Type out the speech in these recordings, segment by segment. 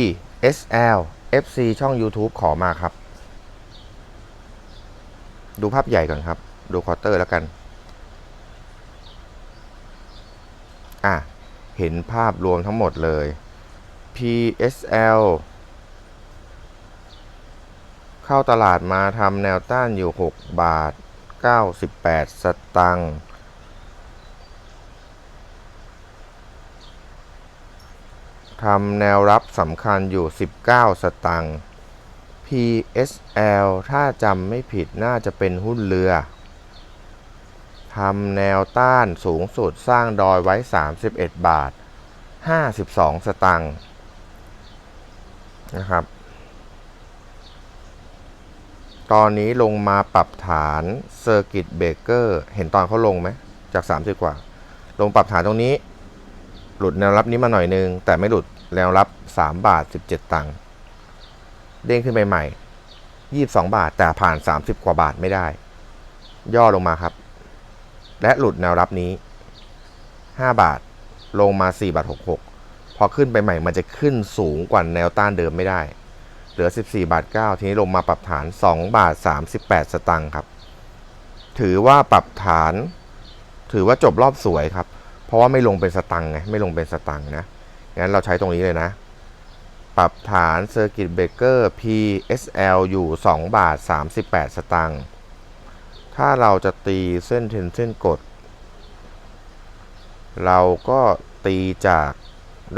ESL FC ช่อง YouTube ขอมาครับ ดูภาพใหญ่ก่อนครับ ดูควอเตอร์แล้วกัน อะ เห็นภาพรวมทั้งหมดเลย PSL เข้าตลาดมาทำแนวต้านอยู่ 6 บาท 98 สตังค์ ทำแนวรับสำคัญอยู่ 19 สตังค์ PSL ถ้าจำไม่ผิดน่าจะเป็นหุ้นเรือ ทำแนวต้านสูงสุดสร้างดอยไว้ 31 บาท 52 สตังค์นะครับ ตอนนี้ลงมาปรับฐานเซอร์กิตเบเกอร์ เห็นตอนเขาลงไหม จาก 30 กว่า ลงปรับฐานตรงนี้ หลุดแนวรับนี้มาหน่อยนึง แต่ไม่หลุดแนวรับ 3 บาท 17 ตังค์เด้งขึ้นไปใหม่ 22 บาทแต่ผ่าน 30 กว่าบาทไม่ได้ ย่อลงมาครับ และหลุดแนวรับนี้ 5 บาทลงมา 4 บาท 66 พอขึ้นไปใหม่มันจะขึ้นสูงกว่าแนวต้านเดิมไม่ได้ เหลือ 14 บาท 9 ทีนี้ลงมาปรับฐาน 2 บาท 38 สตังค์ครับ ถือว่าปรับฐาน ถือว่าจบรอบสวยครับ เพราะว่าไม่ลงเป็นสตังค์ไงไม่ลงเป็นสตังค์นะงั้นเราใช้ตรงนี้เลยนะ ปรับฐานเซอร์กิตเบรกเกอร์ PSL อยู่ 2 บาท 38 สตังค์ถ้าเราจะตีเส้นเทนเส้นกด เราก็ตีจาก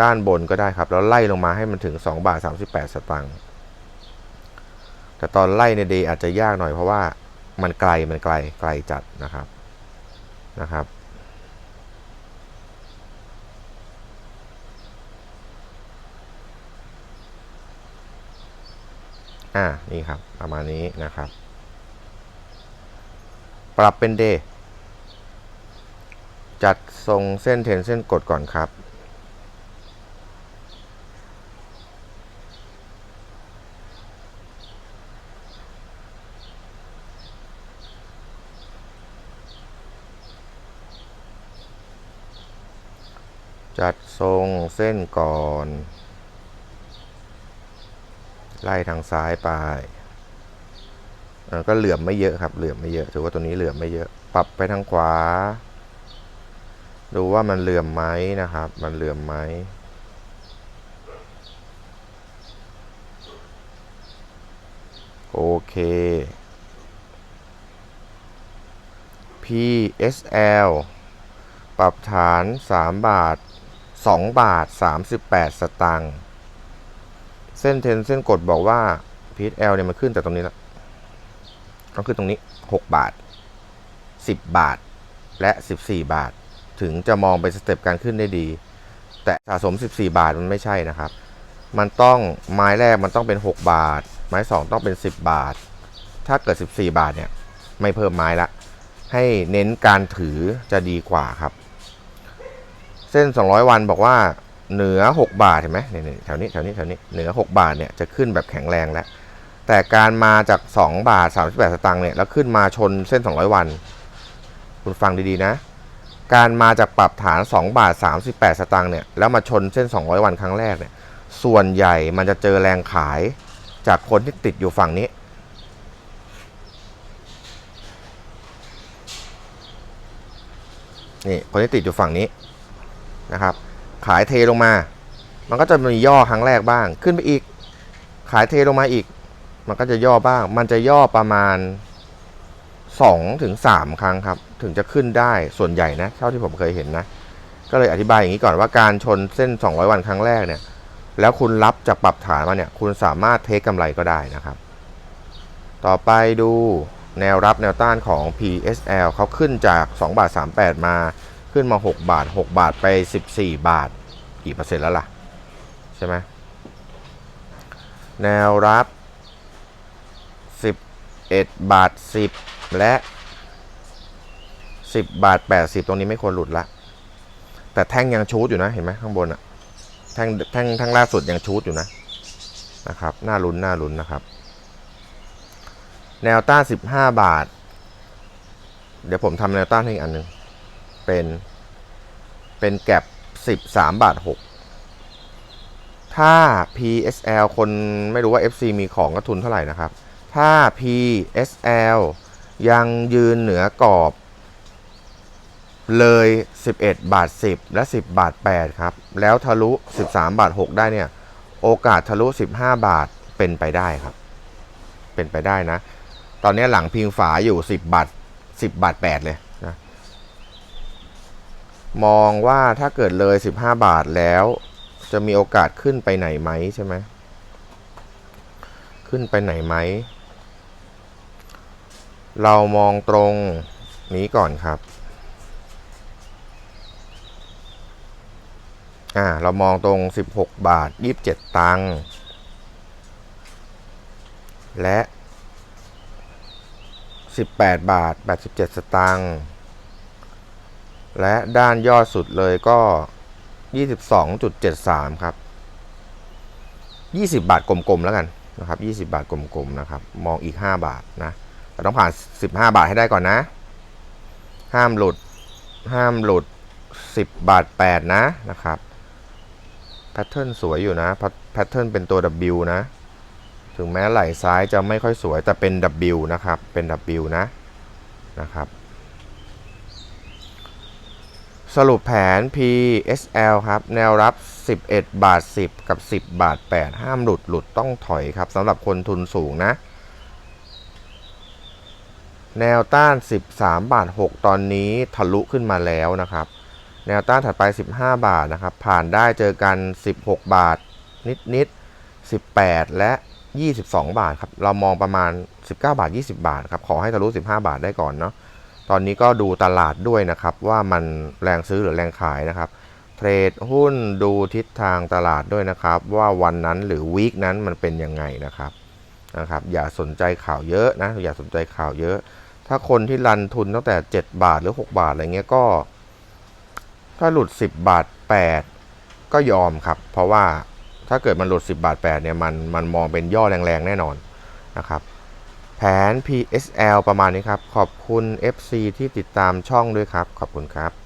ด้านบนก็ได้ครับ แล้วไล่ลงมาให้มันถึง 2 บาท 38 สตังค์แต่ตอนไล่ในเดย์อาจจะยากหน่อยเพราะว่ามันไกลมันไกลไกลจัดนะครับนะครับ อ่านี่ครับประมาณนี้นะครับ ปรับเป็นเดย์จัดทรงเส้นเทนเส้นกดก่อนครับ จัดทรงเส้นก่อน ไล่ทางซ้ายไปก็เหลื่อมไม่เยอะครับ เหลื่อมไม่เยอะ ถือว่าตัวนี้เหลื่อมไม่เยอะ ปรับไปทางขวา ดูว่ามันเหลื่อมไหมนะครับ มันเหลื่อมไหม โอเค PSL ปรับฐาน 3 บาท 2 บาท 38 สตางค์ เส้นเทนเส้นกดบอกว่า PSL เนี่ยมันขึ้นแต่ตรงนี้แล้วต้องขึ้นตรงนี้ 6 บาท 10 บาทและ 14 บาท ถึงจะมองเป็นสเต็ปการขึ้นได้ดี แต่สะสม 14 บาทมันไม่ใช่นะครับ มันต้องไม้แรกมันต้องเป็น 6 บาท ไม้ 2 ต้องเป็น 10 บาท ถ้าเกิด 14 บาทเนี่ยไม่เพิ่มไม้ละ ให้เน้นการถือจะดีกว่าครับ เส้น 200 วันบอกว่า เหนือ 6 บาทเห็นไหมเนี่ยแถวนี้แถวนี้แถวนี้เหนือ 6 บาทเนี่ยจะขึ้นแบบแข็งแรงแล้ว แต่การมาจาก 2 บาท 38 สตางค์เนี่ยแล้วขึ้นมาชนเส้น 200 วัน คุณฟังดีๆนะ การมาจากปรับฐาน 2 บาท 38 สตางค์เนี่ยแล้วมาชนเส้น 200 วันครั้งแรกเนี่ยส่วนใหญ่มันจะเจอแรงขายจากคนที่ติดอยู่ฝั่งนี้นี่คนที่ติดอยู่ฝั่งนี้นะครับ ขายเทลงมา มันก็จะมีย่อครั้งแรกบ้าง ขึ้นไปอีก ขายเทลงมาอีก มันก็จะย่อบ้าง มันจะย่อประมาณ2ถึง3ครั้งครับ ถึงจะขึ้นได้ส่วนใหญ่นะ เท่าที่ผมเคยเห็นนะ ก็เลยอธิบายอย่างนี้ก่อนว่าการชนเส้น 200 วันครั้งแรกเนี่ย แล้วคุณรับจากปรับฐานมาเนี่ย คุณสามารถเทคกำไรก็ได้นะครับ ต่อไปดูแนวรับแนวต้านของ PSL เขาขึ้นจาก 2 บาท 38 มาขึ้นมา 6 บาท 6 บาทไป 14 บาท กี่เปอร์เซ็นต์แล้วล่ะ ใช่ไหมแนวรับ 11 บาท 10 และ 10 บาท 80 ตรงนี้ไม่ควรหลุดละ แต่แท่งยังชูดอยู่นะเห็นไหมข้างบนอะแท่งแท่งแท่งล่าสุดยังชูดอยู่นะนะครับน่าลุ้นน่าลุ้นนะครับ แนวต้าน 15 บาท เดี๋ยวผมทำแนวต้านให้อีกอันหนึ่งเป็นเป็นแก็บ 13บาท 6 ถ้า PSL คนไม่รู้ว่า FC มีของก็ทุนเท่าไหร่นะครับ ถ้า PSL ยังยืนเหนือกรอบเลย 11 บาท 10 และ 10 บาท 8 ครับ แล้วทะลุ 13 บาท 6 ได้เนี่ย โอกาสทะลุ 15 บาทเป็นไปได้ครับ เป็นไปได้นะ ตอนนี้หลังพิงฝาอยู่ 10 บาท 10 บาท 8 เลย มองว่าถ้าเกิดเลย 15 บาทแล้ว จะมีโอกาสขึ้นไปไหนไหมใช่ไหมขึ้นไปไหนไหม เรามองตรงนี้ก่อนครับ อ่า เรามองตรง 16 บาท 27 ตังค์ และ 18 บาท 87 สตังค์ และด้านยอดสุดเลยก็ 22.73 ครับ 20 บาทกลมๆแล้วกันนะครับ 20 บาทกลมๆนะครับ มองอีก 5 บาทนะแต่ต้องผ่าน 15 บาทให้ได้ก่อนนะ ห้ามหลุด ห้ามหลุด 10 บาท 8 นะนะครับ แพทเทิร์นสวยอยู่นะ แพทเทิร์นเป็นตัว W นะ ถึงแม้ไหล่ซ้ายจะไม่ค่อยสวยแต่เป็น W นะครับ เป็น W นะนะครับ สรุปแผน PSL ครับ แนวรับ 11 บาท 10 กับ 10 บาท 8 ห้ามหลุดหลุดต้องถอยครับสำหรับคนทุนสูงนะ แนวต้าน 13 บาท 6 ตอนนี้ทะลุขึ้นมาแล้วนะครับ แนวต้านถัดไป 15 บาทนะครับ ผ่านได้เจอกัน 16 บาท นิดนิด18 และ 22 บาทครับ เรามองประมาณ 19 บาท 20 บาทครับ ขอให้ทะลุ 15 บาทได้ก่อนเนาะ ตอนนี้ก็ดูตลาดด้วยนะครับ ว่ามันแรงซื้อหรือแรงขายนะครับ เทรดหุ้นดูทิศทางตลาดด้วยนะครับ ว่าวันนั้นหรือวีคนั้นมันเป็นยังไงนะครับนะครับ อย่าสนใจข่าวเยอะนะอย่าสนใจข่าวเยอะ ถ้าคนที่รันทุนตั้งแต่ 7 บาทหรือ 6 บาทอะไรเงี้ยก็ ถ้าหลุด 10 บาท 8 ก็ยอมครับ เพราะว่าถ้าเกิดมันหลุด 10 บาท8เนี่ยมันมันมองเป็นย่อแรงๆแน่นอนนะครับ แผน PSL ประมาณนี้ครับ ขอบคุณ FC ที่ติดตามช่องด้วยครับ ขอบคุณครับ